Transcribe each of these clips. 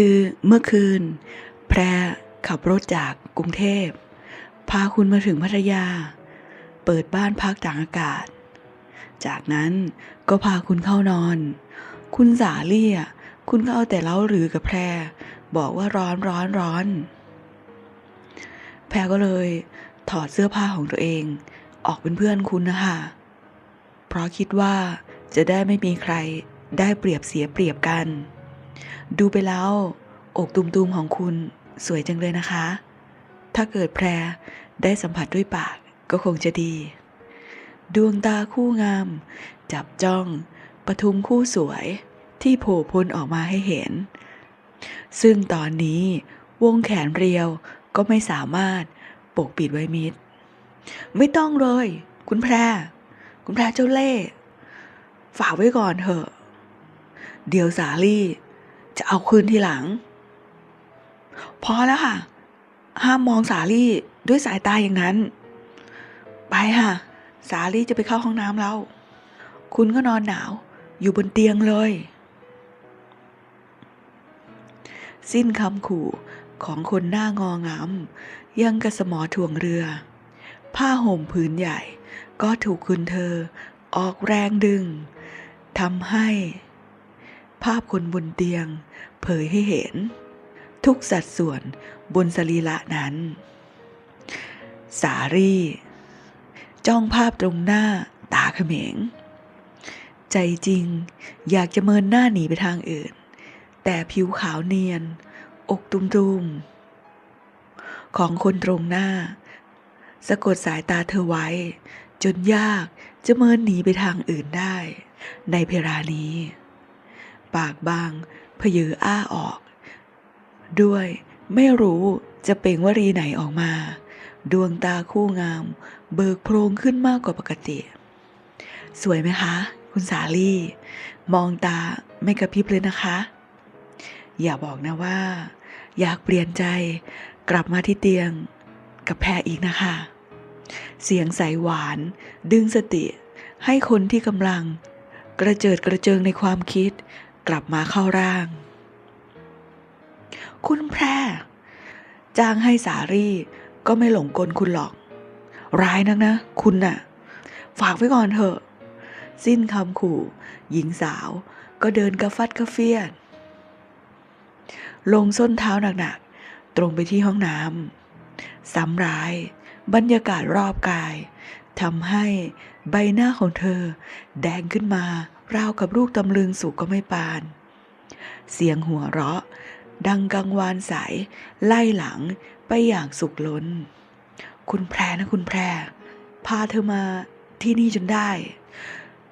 คือเมื่อคืน แพรขับรถจากกรุงเทพ พาคุณมาถึงพัทยา เปิดบ้านพักต่างอากาศ จากนั้นก็พาคุณเข้านอน คุณสาเลี่ยคุณก็เอาแต่เล้าหรือกับแพร บอกว่าร้อนร้อนร้อน แพรก็เลยถอดเสื้อผ้าของตัวเอง ออกเป็นเพื่อนคุณนะคะ เพราะคิดว่าจะได้ไม่มีใครได้เปรียบเสียเปรียบกัน ดูไปแล้ว อกตุมๆของคุณสวยจังเลยนะคะ ถ้าเกิดแพรได้สัมผัสด้วยปากก็คงจะดี ดวงตาคู่งาม จับจ้องปทุมคู่สวยที่โผล่พ้นออกมาให้เห็น ซึ่งตอนนี้วงแขนเรียวก็ไม่สามารถปกปิดไว้มิด ไม่ต้องเลย คุณแพร คุณแพรเจ้าเล่ห์ฝากไว้ก่อนเถอะ เดี๋ยวสาลี่ จะเอาคืนทีหลัง พอแล้วค่ะ ห้ามมองสาลี่ด้วยสายตาอย่างนั้น ไปค่ะ สาลี่จะไปเข้าห้องน้ำแล้ว คุณก็นอนหนาวอยู่บนเตียงเลย สิ้นคำขู่ของคนหน้างองามยังกระสมอถ่วงเรือ ผ้าห่มผืนใหญ่ก็ถูกคุณเธอออกแรงดึงทำให้ ภาพคนบนเตียง เผยให้เห็น ทุกสัดส่วนบนสรีระนั้น สารีจ้องภาพตรงหน้าตาเขมง ใจจริงอยากจะเมินหน้าหนีไปทางอื่น แต่ผิวขาวเนียน อกตุมๆ ของคนตรงหน้า สะกดสายตาเธอไว้ จนยากจะเมินหนีไปทางอื่นได้ ในเพลานี้ ปากบางพเยออ้าออก ด้วยไม่รู้จะเปล่งวรีไหนออกมา ดวงตาคู่งาม เบิกโพรงขึ้นมากกว่าปกติ สวยไหมคะ คุณสาลี่ มองตาไม่กระพริบเลยนะคะ อย่าบอกนะว่า อยากเปลี่ยนใจกลับมาที่เตียงกับแพรอีกนะคะ เสียงใสหวาน ดึงสติให้คนที่กำลัง กระเจิดกระเจิงในความคิด กลับมาเข้าร่าง คุณแพรจ้างให้สารี่ก็ไม่หลงกลคุณหรอก ร้ายนักนะ คุณน่ะ ฝากไว้ก่อนเถอะ สิ้นคำขู่ หญิงสาวก็เดินกระฟัดกระเฟียดลงส้นเท้าหนักๆ ตรงไปที่ห้องน้ำซ้ำร้าย บรรยากาศรอบกายทำให้ใบหน้าของเธอ แดงขึ้นมา ราวกับลูกตำลึงสุกก็ไม่ปาน เสียงหัวเราะ ดังกังวานใสไล่หลังไปอย่างสุขล้น คุณแพรนะคุณแพร พาเธอมาที่นี่จนได้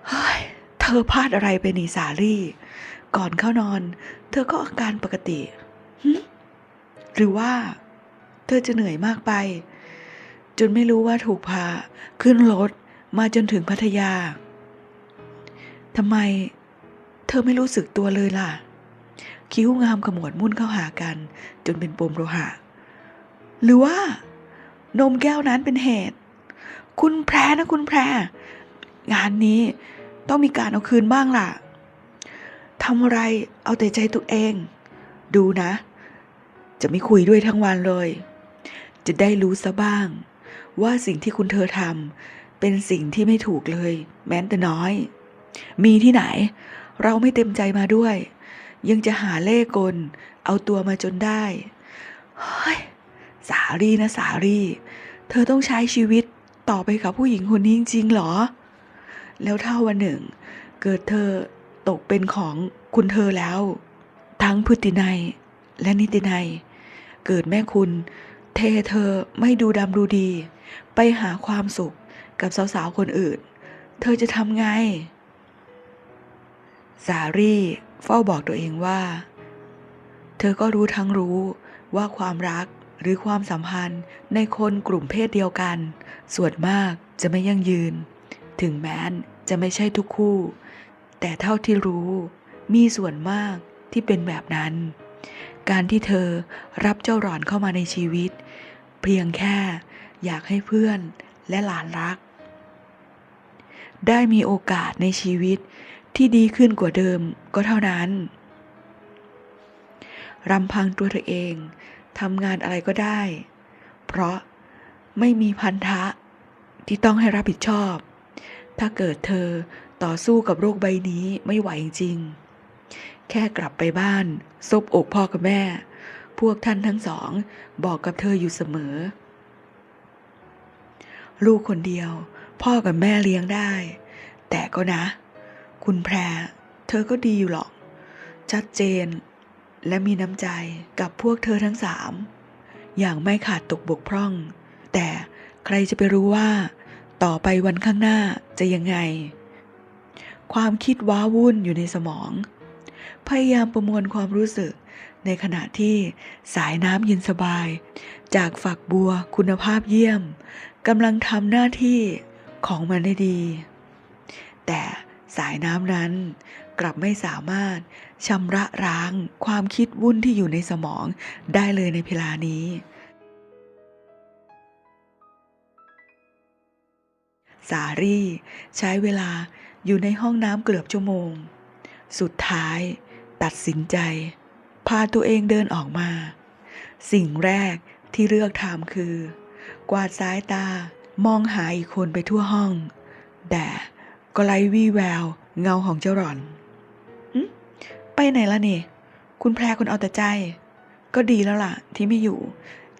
เฮ้ย เธอพลาดอะไรไปนี่สาลี่ ก่อนเข้านอน เธอก็อาการปกติหรือว่า เธอจะเหนื่อยมากไป จนไม่รู้ว่าถูกพา ขึ้นรถมาจนถึงพัทยา ทำไม เธอไม่รู้สึกตัวเลยล่ะ คิ้วงามขมวดมุ่นเข้าหากัน จนเป็นปมโลหะ หรือว่า นมแก้วนั้นเป็นเหตุ คุณแพรนะคุณแพรงานนี้ต้องมีการเอาคืนบ้างล่ะทำอะไรเอาแต่ใจตัวเอง ดูนะ จะไม่คุยด้วยทั้งวันเลย จะได้รู้ซะบ้าง ว่าสิ่งที่คุณเธอทำเป็นสิ่งที่ไม่ถูกเลย แม้แต่น้อย มีที่ไหน เราไม่เต็มใจมาด้วย ยังจะหาเล่กล เอาตัวมาจนได้เฮ้ยสารีนะสารี เธอต้องใช้ชีวิตต่อไปกับผู้หญิงคนนี้จริงๆหรอ แล้วถ้าวันหนึ่ง เกิดเธอตกเป็นของคุณเธอแล้ว ทั้งพฤตินัยและนิตินัย เกิดแม่คุณ เทเธอไม่ดูดำดูดี ไปหาความสุขกับสาวๆคนอื่น เธอจะทำไง สารี่เฝ้าบอกตัวเองว่า เธอก็รู้ทั้งรู้ว่าความรักหรือความสัมพันธ์ในคนกลุ่มเพศเดียวกัน ส่วนมากจะไม่ยั่งยืน ถึงแม้นจะไม่ใช่ทุกคู่ แต่เท่าที่รู้มีส่วนมากที่เป็นแบบนั้น การที่เธอรับเจ้าหลอนเข้ามาในชีวิต เพียงแค่อยากให้เพื่อนและหลานรัก ได้มีโอกาสในชีวิต ที่ดีขึ้นกว่าเดิมก็เท่านั้นรำพังตัวเธอเองทำงานอะไรก็ได้ เพราะไม่มีพันธะที่ต้องให้รับผิดชอบ ถ้าเกิดเธอต่อสู้กับโรคใบนี้ไม่ไหวจริงๆแค่กลับไปบ้าน ซบอกพ่อกับแม่ พวกท่านทั้งสอง บอกกับเธออยู่เสมอ ลูกคนเดียว พ่อกับแม่เลี้ยงได้ แต่ก็นะ คุณแพร เธอก็ดีอยู่หรอก ชัดเจน และมีน้ำใจกับพวกเธอทั้งสาม อย่างไม่ขาดตกบกพร่อง แต่ใครจะไปรู้ว่า ต่อไปวันข้างหน้าจะยังไง ความคิดว้าวุ่นอยู่ในสมอง พยายามประมวลความรู้สึกในขณะที่สายน้ำเย็นสบาย จากฝักบัวคุณภาพเยี่ยมกำลังทำหน้าที่ของมันได้ดี แต่ สายน้ำนั้น กลับไม่สามารถชำระล้างความคิดวุ่นที่อยู่ในสมองได้เลยในเวลานี้ สารี่ใช้เวลาอยู่ในห้องน้ำเกือบชั่วโมง สุดท้ายตัดสินใจ พาตัวเองเดินออกมา สิ่งแรกที่เลือกทำคือ กวาดสายตามองหาอีกคนไปทั่วห้อง แต่ ก็ไร้วี่แวว เงาของเจ้าหล่อนอมไปไหนล่ะนี่คุณแพรคุณเอาแต่ใจ ก็ดีแล้วล่ะ ที่ไม่อยู่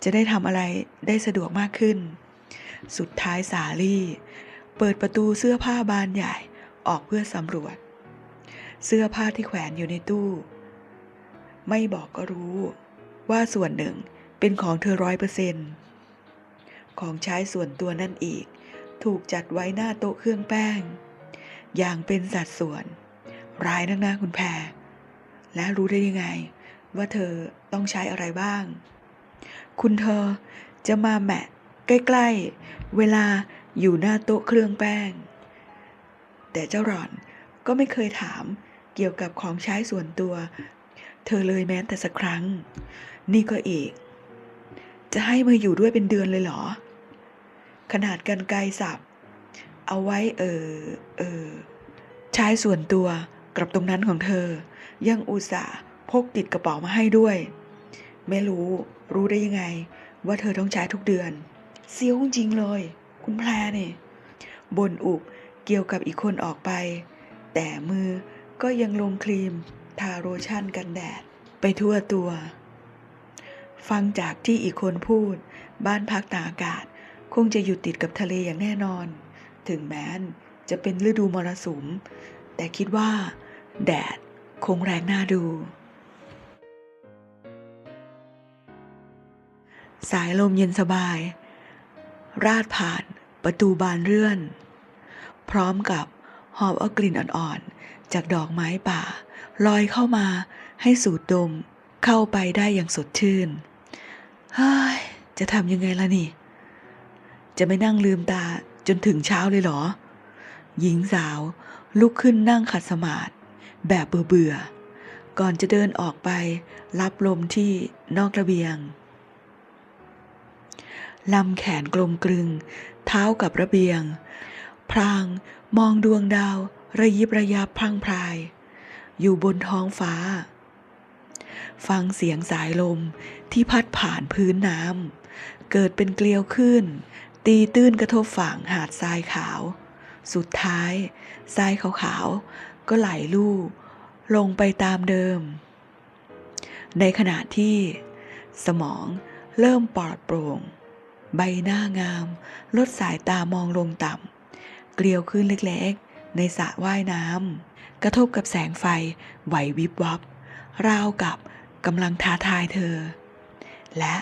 จะได้ทำอะไรได้สะดวกมากขึ้น สุดท้ายสาลี่ เปิดประตูเสื้อผ้าบานใหญ่ออกเพื่อสำรวจ เสื้อผ้าที่แขวนอยู่ในตู้ ไม่บอกก็รู้ว่าส่วนหนึ่งเป็นของเธอร้อยเปอร์เซนต์ของใช้ส่วนตัวนั่นอีก ถูกจัดไว้หน้าโต๊ะเครื่องแป้ง อย่างเป็นสัดส่วน ร้ายนักนะคุณแพร และรู้ได้ยังไง ว่าเธอต้องใช้อะไรบ้าง คุณเธอจะมาแมะใกล้ ๆ เวลาอยู่หน้าโต๊ะเครื่องแป้ง แต่เจ้าหล่อนก็ไม่เคยถามเกี่ยวกับของใช้ส่วนตัว เธอเลยแม้แต่สักครั้ง นี่ก็อีก จะให้มาอยู่ด้วยเป็นเดือนเลยเหรอ ขนาดกันไกลสับ เอาไว้เออเออใช้ส่วนตัวกับตรงนั้นของเธอ ยังอุตส่าห์พกติดกระเป๋ามาให้ด้วย ไม่รู้รู้ได้ยังไง ว่าเธอต้องใช้ทุกเดือน เซียวจริงเลย คุณแพรเนี่ยบนอุบเกี่ยวกับอีกคนออกไป แต่มือก็ยังลงครีมทาโรชั่นกันแดด ไปทั่วตัว ฟังจากที่อีกคนพูด บ้านพักตากอากาศ คงจะอยู่ติดกับทะเลอย่างแน่นอน ถึงแม้นจะเป็นฤดูมรสุม แต่คิดว่า แดดคงแรงน่าดู สายลมเย็นสบาย ราดผ่านประตูบานเลื่อน พร้อมกับหอบเอากลิ่นอ่อนๆ จากดอกไม้ป่า ลอยเข้ามาให้สูดดมเข้าไปได้อย่างสดชื่น เฮ้ย จะทำยังไงล่ะนี่ จะไม่นั่งลืมตา จนถึงเช้าเลยเหรอ หญิงสาวลุกขึ้นนั่งขัดสมาธิแบบเบื่อๆ ก่อนจะเดินออกไปรับลมที่นอกระเบียง ลำแขนกลมกลึง เท้ากับระเบียง พรางมองดวงดาวระยิบระยับพรังพราย อยู่บนท้องฟ้า ฟังเสียงสายลมที่พัดผ่านพื้นน้ำเกิดเป็นเกลียวขึ้น ตีตื้นกระทบฝั่งหาดทรายขาว สุดท้ายทรายขาวๆก็ไหลลู่ลงไปตามเดิม ในขณะที่สมองเริ่มปลอดโปร่ง ใบหน้างาม ลดสายตามองลงต่ำ เกลียวขึ้นเล็กๆ ในสระว่ายน้ำกระทบกับแสงไฟไหววิบวับ ราวกับกำลังท้าทายเธอ และ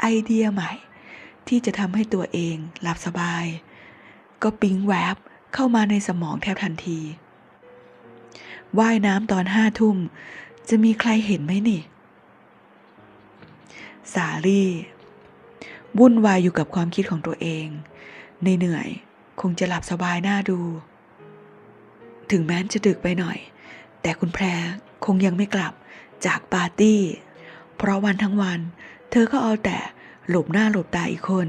ไอเดียใหม่ ที่จะทำให้ตัวเองหลับสบาย ก็ปิ๊งแวบเข้ามาในสมองแทบทันทีว่ายน้ำตอนห้าทุ่ม จะมีใครเห็นไหมนี่ สาลี่ วุ่นวายอยู่กับความคิดของตัวเองเหนื่อยคงจะหลับสบายหน่าดู ถึงแม้จะดึกไปหน่อย แต่คุณแพรคงยังไม่กลับจากปาร์ตี้ เพราะวันทั้งวัน เธอก็เอาแต่ หลบหน้าหลบตาอีกคน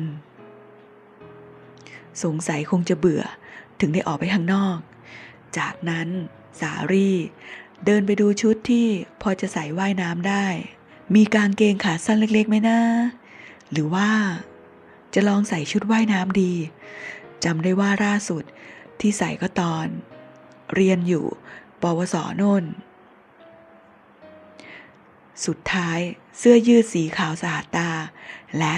สงสัยคงจะเบื่อถึงได้ออกไปข้างนอก จากนั้นสารี่เดินไปดูชุดที่พอจะใส่ว่ายน้ำได้ มีกางเกงขาสั้นเล็กๆไหมนะ หรือว่าจะลองใส่ชุดว่ายน้ำดีจำได้ว่าล่าสุดที่ใส่ก็ตอน เรียนอยู่ ปวสโน่น สุดท้ายเสื้อยืดสีขาวสะอาดตา และ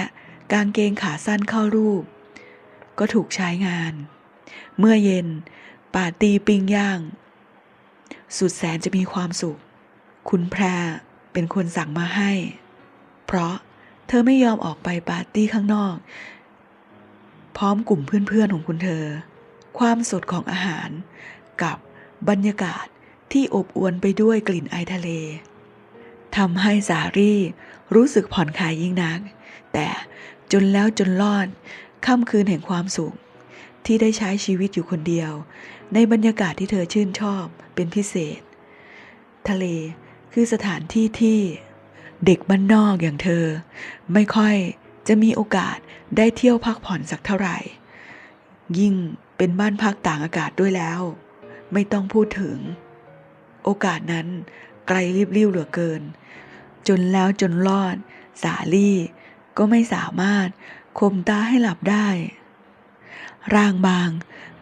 กางเกงขาสั้นเข้ารูป ก็ถูกใช้งาน เมื่อเย็นปาร์ตี้ปิ้งย่าง สุดแสนจะมีความสุข คุณแพรเป็นคนสั่งมาให้ เพราะเธอไม่ยอมออกไปปาร์ตี้ข้างนอก พร้อมกลุ่มเพื่อนๆของคุณเธอ ความสดของอาหารกับบรรยากาศที่อบอวลไปด้วยกลิ่นไอทะเล ทำให้สารี่รู้สึกผ่อนคลายยิ่งนัก แต่จนแล้วจนรอดค่ำคืนแห่งความสุข ที่ได้ใช้ชีวิตอยู่คนเดียว ในบรรยากาศที่เธอชื่นชอบเป็นพิเศษ ทะเลคือสถานที่ที่เด็กบ้านนอกอย่างเธอ ไม่ค่อยจะมีโอกาสได้เที่ยวพักผ่อนสักเท่าไหร่ ยิ่งเป็นบ้านพักต่างอากาศด้วยแล้ว ไม่ต้องพูดถึง โอกาสนั้น ไกลริบลิ่วเหลือเกิน จนแล้วจนรอด สาลี่ก็ไม่สามารถคมตาให้หลับได้ ร่างบาง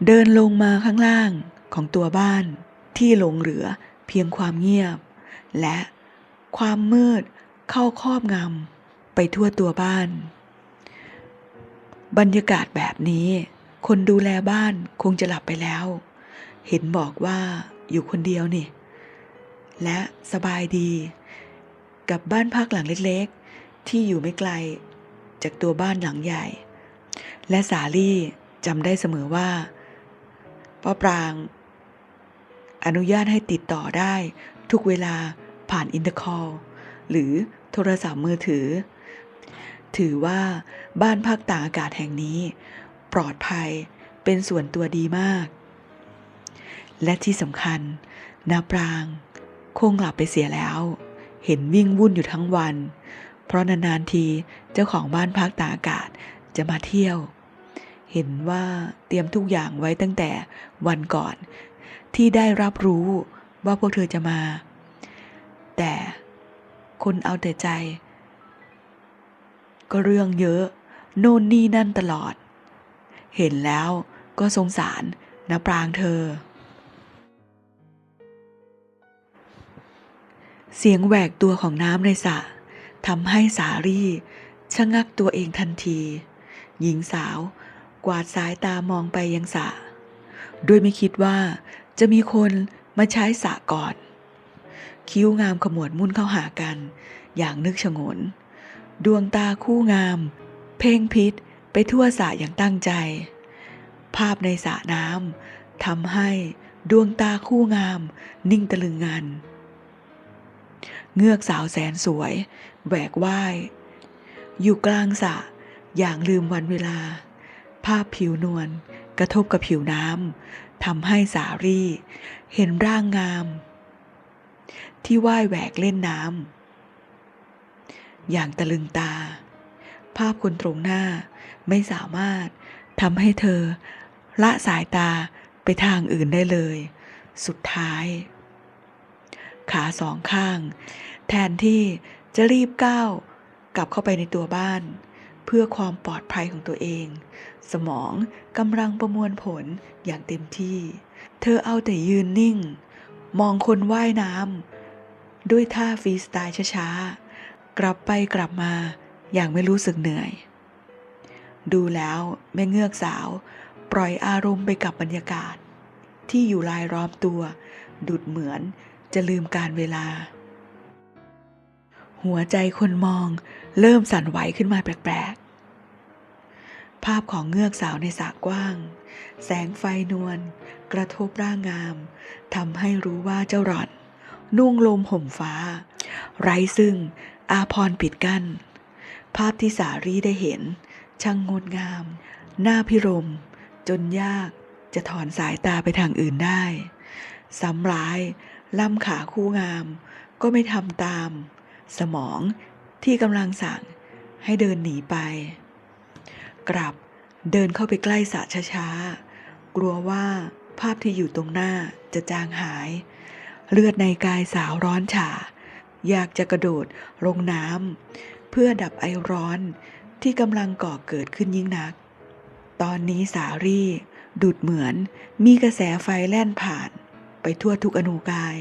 เดินลงมาข้างล่างของตัวบ้านที่หลงเหลือเพียงความเงียบ และความมืดเข้าครอบงำไปทั่วตัวบ้าน บรรยากาศแบบนี้ คนดูแลบ้านคงจะหลับไปแล้ว เห็นบอกว่าอยู่คนเดียวนี่ และสบายดี กับบ้านพักหลังเล็กๆ ที่อยู่ไม่ไกลจากตัวบ้านหลังใหญ่ และสาลี่จำได้เสมอว่าป้าปราง อนุญาตให้ติดต่อได้ทุกเวลาผ่านอินเตอร์คอลหรือโทรศัพท์มือถือ ถือว่าบ้านพักต่างอากาศแห่งนี้ ปลอดภัยเป็นส่วนตัวดีมาก และที่สำคัญนาปราง คงหลับไปเสียแล้ว เห็นวิ่งวุ่นอยู่ทั้งวัน เพราะนานๆทีเจ้าของบ้านพักตาอากาศจะมาเที่ยว เห็นว่าเตรียมทุกอย่างไว้ตั้งแต่วันก่อน ที่ได้รับรู้ว่าพวกเธอจะมา แต่คนเอาแต่ใจ ก็เรื่องเยอะ โน่นนี่นั่นตลอด เห็นแล้วก็สงสารนะปรางเธอ เสียงแหวกตัวของน้ำในสระทำให้สารี่ชะงักตัวเองทันที หญิงสาว กวาดสายตามองไปยังสระโดยไม่คิดว่าจะมีคนมาใช้สระก่อน คิ้วงามขมวดมุ่นเข้าหากัน อย่างนึกชงน ดวงตาคู่งาม เพ่งพิษไปทั่วสระอย่างตั้งใจ ภาพในสระน้ำทำให้ดวงตาคู่งาม นิ่งตะลึงงัน เงือกสาวแสนสวยแหวกว่าย อยู่กลางสระอย่างลืมวันเวลา ภาพผิวนวลกระทบกับผิวน้ำทำให้สารีเห็นร่างงาม ที่ว่ายแหวกเล่นน้ำอย่างตะลึงตา ภาพคนตรงหน้าไม่สามารถทำให้เธอละสายตาไปทางอื่นได้เลย สุดท้าย ขาสองข้าง แทนที่จะรีบก้าวกลับเข้าไปในตัวบ้าน เพื่อความปลอดภัยของตัวเอง สมองกำลังประมวลผลอย่างเต็มที่ เธอเอาแต่ยืนนิ่ง มองคนว่ายน้ำด้วยท่าฟรีสไตล์ช้าๆ กลับไปกลับมาอย่างไม่รู้สึกเหนื่อย ดูแล้วแม่เงือกสาว ปล่อยอารมณ์ไปกับบรรยากาศ ที่อยู่รายรอบตัว ดุดเหมือน จะลืมการเวลา หัวใจคนมองเริ่มสั่นไหวขึ้นมาแปลกๆ ภาพของเงือกสาวในสระกว้าง แสงไฟนวลกระทบร่างงามทำให้รู้ว่าเจ้าหล่อน นุ่งลมห่มฟ้า ไร้ซึ่งอาพรปิดกัน้น ภาพที่สารีได้เห็น ช่างงดงาม หน้าพิรม จนยากจะถอนสายตาไปทางอื่นได้ซ้ำร้าย ล่ำขาคู่งาม ก็ไม่ทำตาม สมองที่กำลังสั่งให้เดินหนีไป กลับเดินเข้าไปใกล้สระช้าๆ กลัวว่าภาพที่อยู่ตรงหน้าจะจางหาย เลือดในกายสาวร้อนฉา อยากจะกระโดดลงน้ำเพื่อดับไอร้อนที่กำลังก่อเกิดขึ้นยิ่งนัก ตอนนี้สารี่ ดุดเหมือนมีกระแสไฟแล่นผ่าน ไปทั่วทุกอนูกาย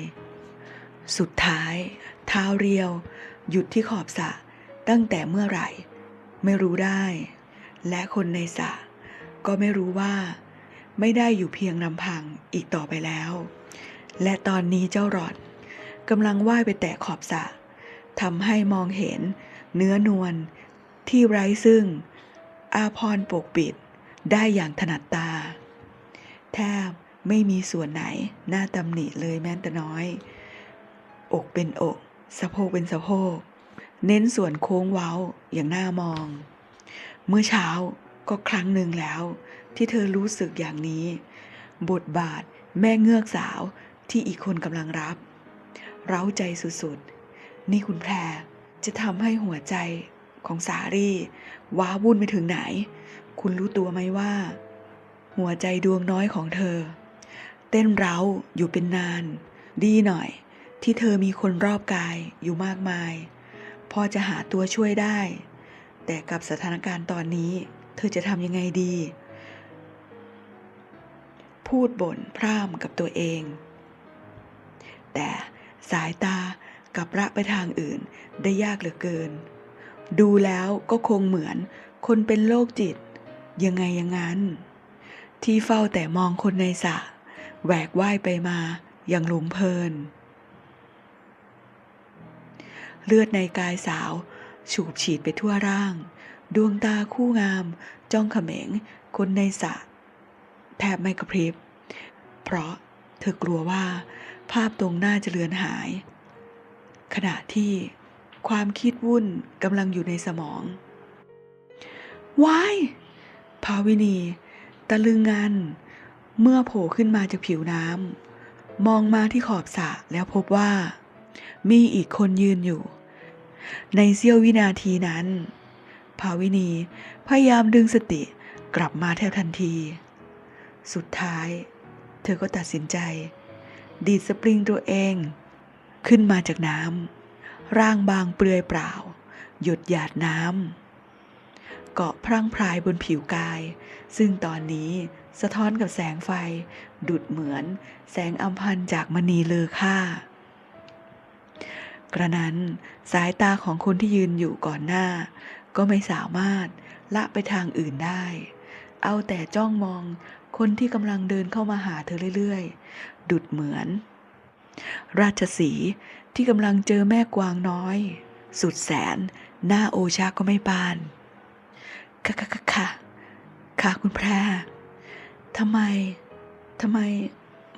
สุดท้าย เท้าเรียว หยุดที่ขอบสระตั้งแต่เมื่อไหร่ ไม่รู้ได้ และคนในสระก็ไม่รู้ว่า ไม่ได้อยู่เพียงลำพังอีกต่อไปแล้ว และตอนนี้เจ้าหลอดกำลังว่ายไปแตะขอบสระทำให้มองเห็น เนื้อนวลที่ไร้ซึ่ง อาพรปกปิดได้อย่างถนัดตา แทบ ไม่มีส่วนไหนน่าตำหนิเลยแม้แต่น้อย อกเป็นอก สะโพกเป็นสะโพก เน้นส่วนโค้งเว้าอย่างหน่ามอง เมื่อเช้าก็ครั้งหนึ่งแล้ว ที่เธอรู้สึกอย่างนี้ บทบาทแม่เงือกสาวที่อีกคนกำลังรับ เร้าใจสุดๆ นี่คุณแพรจะทำให้หัวใจของสารี่ว้าวุ่นไปถึงไหน คุณรู้ตัวไหมว่า หัวใจดวงน้อยของเธอ เต้นเร้าอยู่เป็นนาน ดีหน่อย ที่เธอมีคนรอบกายอยู่มากมาย พอจะหาตัวช่วยได้ แต่กับสถานการณ์ตอนนี้ เธอจะทำยังไงดี พูดบ่นพร่ำกับตัวเอง แต่สายตากับระไปทางอื่นได้ยากเหลือเกิน ดูแล้วก็คงเหมือนคนเป็นโรคจิต ยังไงอย่างนั้น ที่เฝ้าแต่มองคนในสระ แหวกว่ายไปมาอย่างหลงเพลิน เลือดในกายสาวฉูบฉีดไปทั่วร่าง ดวงตาคู่งาม จ้องเขม็งคนในสระแทบไม่กระพริบ เพราะเธอกลัวว่า ภาพตรงหน้าจะเลือนหาย ขณะที่ความคิดวุ่นกำลังอยู่ในสมองวายภาวินี ตะลึงงัน เมื่อโผล่ขึ้นมาจากผิวน้ำมองมาที่ขอบสระแล้วพบว่า มีอีกคนยืนอยู่ ในเสี้ยววินาทีนั้น ภาวินีพยายามดึงสติกลับมาแทบทันที สุดท้าย เธอก็ตัดสินใจ ดีดสปริงตัวเอง ขึ้นมาจากน้ำร่างบางเปลือยเปล่า หยดหยาดน้ำเกาะพรั่งพรายบนผิวกาย ซึ่งตอนนี้ สะท้อนกับแสงไฟ ดุดเหมือนแสงอัมพันจากมณีเลอค่ากระนั้นสายตาของคนที่ยืนอยู่ก่อนหน้า ก็ไม่สามารถละไปทางอื่นได้ เอาแต่จ้องมองคนที่กำลังเดินเข้ามาหาเธอเรื่อยๆ ดุดเหมือน ราชสีที่กำลังเจอแม่กวางน้อย สุดแสน หน้าโอชาก็ไม่ปาน ค่ะค่ะค่ะค่ะค่ะคุณแพร ทำไม ทำไม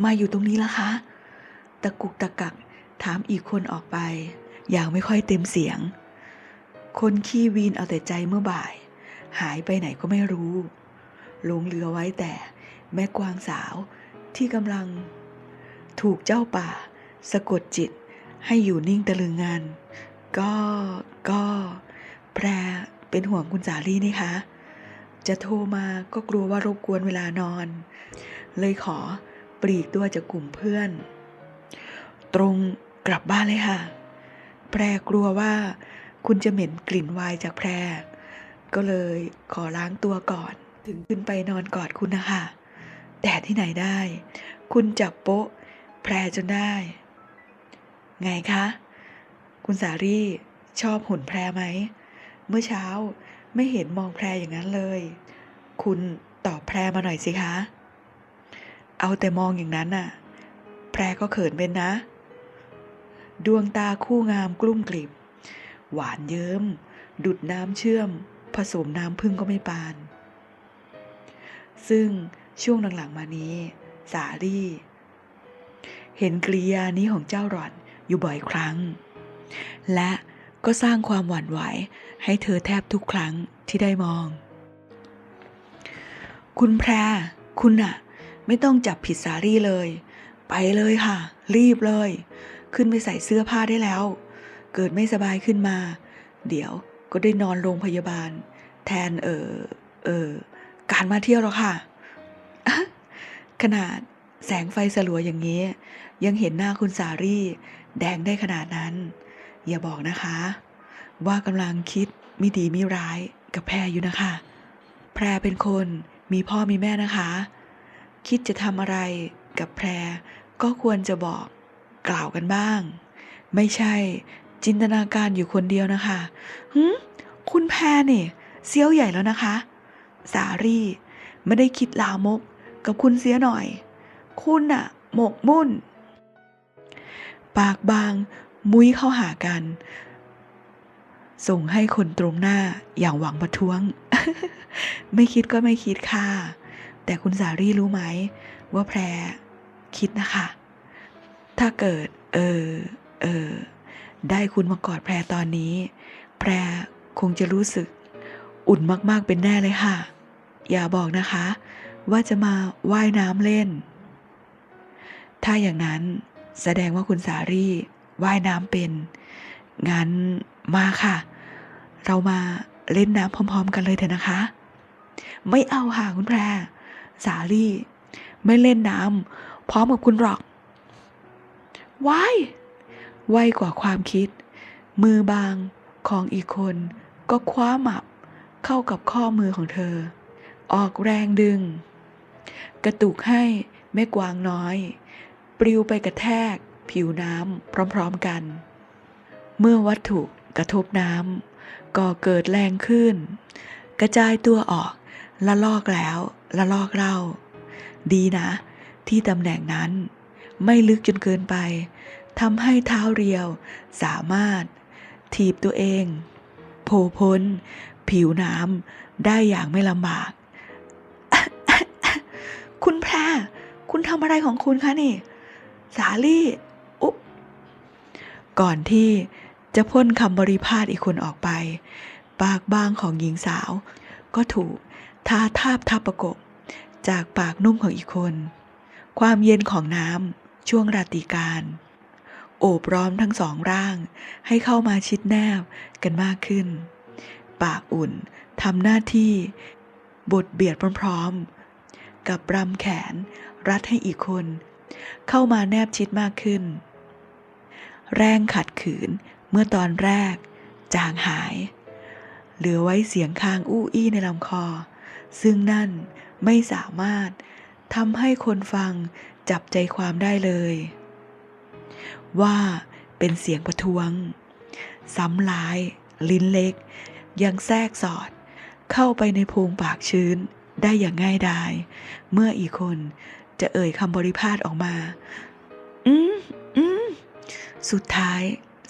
มาอยู่ตรงนี้ล่ะคะ ตะกุกตะกักถามอีกคนออกไป อย่างไม่ค่อยเต็มเสียง คนขี้วีนเอาแต่ใจเมื่อบ่าย หายไปไหนก็ไม่รู้หลงเหลือไว้แต่แม่กวางสาวที่กำลัง ถูกเจ้าป่า สะกดจิตให้อยู่นิ่งตะลึงงาน ก็ก็แพรเป็นห่วงคุณสาลี่นี่คะ จะโทรมาก็กลัวว่ารบกวนเวลานอน เลยขอปลีกตัวจากกลุ่มเพื่อน ตรงกลับบ้านเลยค่ะ แพรกลัวว่าคุณจะเหม็นกลิ่นวายจากแพร ก็เลยขอล้างตัวก่อน ถึงขึ้นไปนอนกอดคุณนะคะ แต่ที่ไหนได้ คุณจับโป๊ะ แพรจนได้ ไงคะ คุณสารี่ชอบหุ่นแพรไหม เมื่อเช้า ไม่เห็นมองแพรอย่างนั้นเลย คุณตอบแพรมาหน่อยสิคะ เอาแต่มองอย่างนั้นน่ะ แพรก็เขินเป็นนะ ดวงตาคู่งามกลุ้มกลิบ หวานเยิ้ม ดุดน้ำเชื่อม ผสมน้ำพึ่งก็ไม่ปาน ซึ่งช่วงหลังๆมานี้ สาลี่ เห็นกริยานี้ของเจ้าหล่อนอยู่บ่อยครั้ง และ ก็สร้างความหวั่นไหวให้เธอแทบทุกครั้งที่ได้มอง คุณแพร คุณอะไม่ต้องจับผิดสารี่เลย ไปเลยค่ะ รีบเลย ขึ้นไปใส่เสื้อผ้าได้แล้ว เกิดไม่สบายขึ้นมา เดี๋ยวก็ได้นอนโรงพยาบาล แทนเออเออการมาเที่ยวหรอค่ะ ขนาดแสงไฟสลัวอย่างนี้ ยังเห็นหน้าคุณสารี่ แดงได้ขนาดนั้น อย่าบอกนะคะ ว่ากำลังคิดม่ดีม่ร้ายกับแพรอยู่นะคะ แพรเป็นคนมีพ่อมีแม่นะคะ คิดจะทำอะไรกับแพรก็ควรจะบอกกล่าวกันบ้าง ไม่ใช่จินตนาการอยู่คนเดียวนะคะหืมคุณแพรนี่เสี้ยวใหญ่แล้วนะคะ สารี่ไม่ได้คิดลามกกับคุณเสียหน่อย คุณน่ะหมกมุ่น ปากบาง มุ้ยเข้าหากัน ส่งให้คนตรงหน้าอย่างหวังประท้วง ไม่คิดก็ไม่คิดค่ะ แต่คุณสารี่รู้ไหม ว่าแพรคิดนะคะ ถ้าเกิด เออ เออ ได้คุณมากอดแพรตอนนี้ แพรคงจะรู้สึกอุ่นมากๆเป็นแน่เลยค่ะ อย่าบอกนะคะ ว่าจะมาว่ายน้ำเล่น ถ้าอย่างนั้นแสดงว่าคุณสารี่ ว่ายน้ำเป็น งั้นมาค่ะ เรามาเล่นน้ำพร้อม ๆ กันเลยเถอะนะคะ ไม่เอาค่ะคุณแพร สาลี่ ไม่เล่นน้ำพร้อมกับคุณหรอกว้ายไวกว่าความคิด มือบางของอีกคนก็คว้าหมับเข้ากับข้อมือของเธอ ออกแรงดึง กระตุกให้แม่กวางน้อย ปลิวไปกระแทก ผิวน้ำพร้อมๆกัน เมื่อวัตถุกระทบน้ำก็เกิดแรงขึ้น กระจายตัวออกละลอกแล้วละลอกเล่า ดีนะ ที่ตำแหน่งนั้น ไม่ลึกจนเกินไปทำให้เท้าเรียวสามารถ ถีบตัวเองโผล่พ้น ผิวน้ำได้อย่างไม่ลำบาก คุณแพรคุณทำอะไรของคุณคะนี่ สาลี่ ก่อนที่จะพ่นคำบริพาทอีกคนออกไป ปากบางของหญิงสาว ก็ถูกทาทาบทับประกบ จากปากนุ่มของอีกคน ความเย็นของน้ำช่วงราตรีการโอบร้อมทั้งสองร่างให้เข้ามาชิดแนบกันมากขึ้น ปากอุ่นทำหน้าที่บดเบียดพร้อมๆ กับรำแขนรัดให้อีกคน เข้ามาแนบชิดมากขึ้น แรงขัดขืนเมื่อตอนแรก จางหาย เหลือไว้เสียงคางอู้อี้ในลำคอ ซึ่งนั่นไม่สามารถทำให้คนฟังจับใจความได้เลย ว่าเป็นเสียงประท้วง ซ้ำร้าย ลิ้นเล็ก ยังแทรกสอด เข้าไปในโพรงปากชื้นได้อย่างง่ายดาย เมื่ออีกคนจะเอ่ยคำบริพาทออกมา อืมอืม สุดท้าย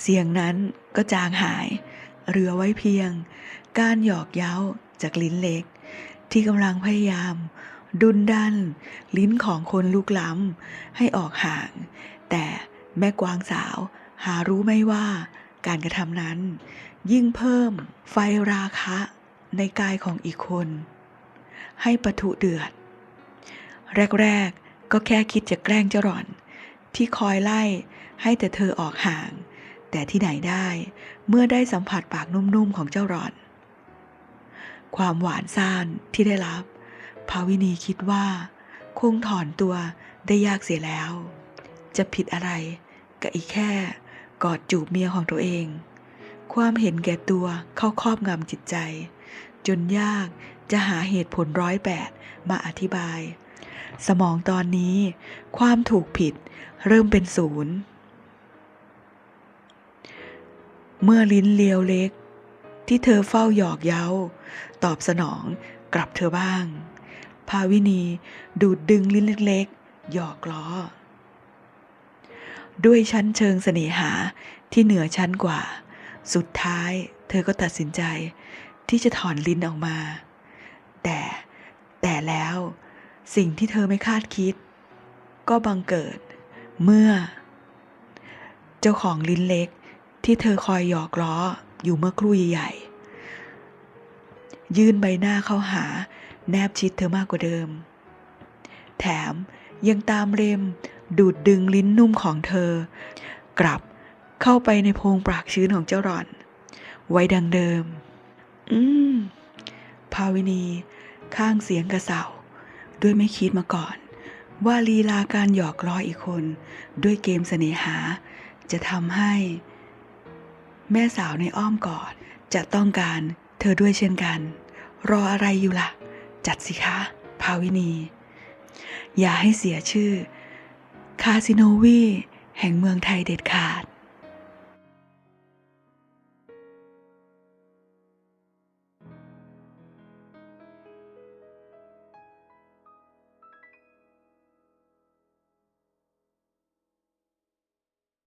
เสียงนั้นก็จางหาย เหลือไว้เพียง การหยอกเย้าจากลิ้นเล็ก ที่กำลังพยายาม ดุนดัน ลิ้นของคนลูกล้ำให้ออกห่าง แต่แม่กวางสาวหารู้ไม่ว่าการกระทำนั้น ยิ่งเพิ่มไฟราคะในกายของอีกคน ให้ปะทุเดือด แรก ๆ ก็แค่คิดจะแกล้งเจ้าหล่อน ที่คอยไล่ ให้แต่เธอออกห่าง แต่ที่ไหนได้เมื่อได้สัมผัสปากนุ่มๆของเจ้าหล่อน ความหวานซ่านที่ได้รับ ภาวินีคิดว่า คงถอนตัวได้ยากเสียแล้ว จะผิดอะไรกับอีกแค่กอดจูบเมียของตัวเอง ความเห็นแก่ตัวเข้าครอบงำจิตใจ จนยากจะหาเหตุผลร้อยแปดมาอธิบาย สมองตอนนี้ ความถูกผิดเริ่มเป็นศูนย์ เมื่อลิ้นเลียวเล็ก ที่เธอเฝ้าหยอกเย้า ตอบสนองกลับเธอบ้าง ภาวินีดูดดึงลิ้นเล็กๆ หยอกล้อ ด้วยชั้นเชิงเสน่หาที่เหนือชั้นกว่า สุดท้ายเธอก็ตัดสินใจที่จะถอนลิ้นออกมา แต่แต่แล้วสิ่งที่เธอไม่คาดคิด ก็บังเกิดเมื่อ เจ้าของลิ้นเล็ก ที่เธอคอยหยอกล้ออยู่เมื่อครู่ใหญ่ๆ ยื่นใบหน้าเข้าหาแนบชิดเธอมากกว่าเดิม แถมยังตามเรมดูดดึงลิ้นนุ่มของเธอ กลับเข้าไปในโพรงปากชื้นของเจ้าหล่อน ไว้ดังเดิม อืม ภาวินีข้างเสียงกระเสาด้วยไม่คิดมาก่อน ว่าลีลาการหยอกล้ออีกคน ด้วยเกมเสน่หา จะทำให้ แม่สาวในอ้อมกอดจะต้องการเธอด้วยเช่นกัน รออะไรอยู่ล่ะ จัดสิคะ ภาวินี อย่าให้เสียชื่อ คาสิโนวีแห่งเมืองไทยเด็ดขาด